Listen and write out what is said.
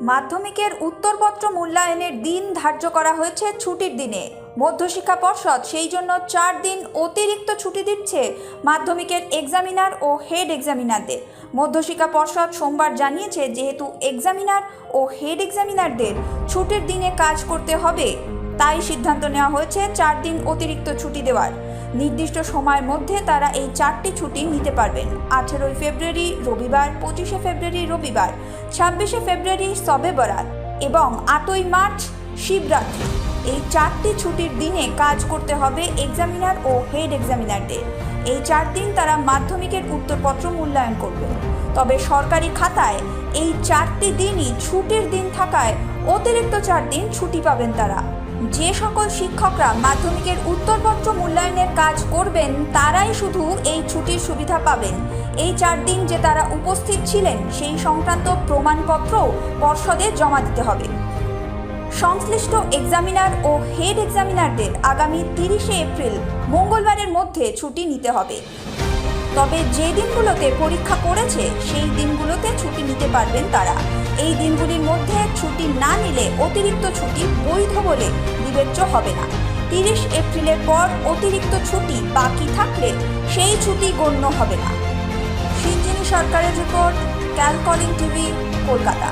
মাধ্যমিকের উত্তরপত্র মূল্যায়নের দিন ধার্য করা হয়েছে ছুটির দিনে। মধ্যশিক্ষা পর্ষদ সেই জন্য চার দিন অতিরিক্ত ছুটি দিচ্ছে মাধ্যমিকের এক্সামিনার ও হেড এক্সামিনারদের। মধ্যশিক্ষা পর্ষদ সোমবার জানিয়েছে, যেহেতু এক্সামিনার ও হেড এক্সামিনারদের ছুটির দিনে কাজ করতে হবে, তাই সিদ্ধান্ত নেওয়া হয়েছে চার দিন অতিরিক্ত ছুটি দেওয়ার। নির্দিষ্ট সময়ের মধ্যে তারা এই চারটি ছুটি নিতে পারবেন। আঠেরোই ফেব্রুয়ারি রবিবার, পঁচিশে ফেব্রুয়ারি রবিবার, ছাব্বিশে ফেব্রুয়ারি সবে বরাত এবং আটই মার্চ শিবরাত্রি। এই চারটি ছুটির দিনে কাজ করতে হবে এক্সামিনার ও হেড এক্সামিনারদের এই চার দিন তারা মাধ্যমিকের উত্তরপত্র মূল্যায়ন করবে। তবে সরকারি খাতায় এই চারটি দিনই ছুটির দিন থাকায় অতিরিক্ত চার দিন ছুটি পাবেন তারা। যে সকল শিক্ষকরা মাধ্যমিকের উত্তরপত্র মূল্যায়নের কাজ করবেন, তারাই শুধু এই ছুটির সুবিধা পাবেন। এই চার দিন যে তারা উপস্থিত ছিলেন, সেই সংক্রান্ত প্রমাণপত্র পর্ষদে জমা দিতে হবে। সংশ্লিষ্ট এক্সামিনার ও হেড এক্সামিনারদের আগামী তিরিশে এপ্রিল মঙ্গলবারের মধ্যে ছুটি নিতে হবে। তবে যে দিনগুলোতে পরীক্ষা পড়েছে, সেই দিনগুলোতে ছুটি নিতে পারবেন তারা। এই দিনগুলির মধ্যে ছুটি না নিলে অতিরিক্ত ছুটি বৈধ বলে বিবেচ্য হবে না। তিরিশ এপ্রিলের পর অতিরিক্ত ছুটি বাকি থাকলে সেই ছুটি গণ্য হবে না। সিঞ্জিনী সরকারের রিপোর্ট, ক্যালকলিং টিভি, কলকাতা।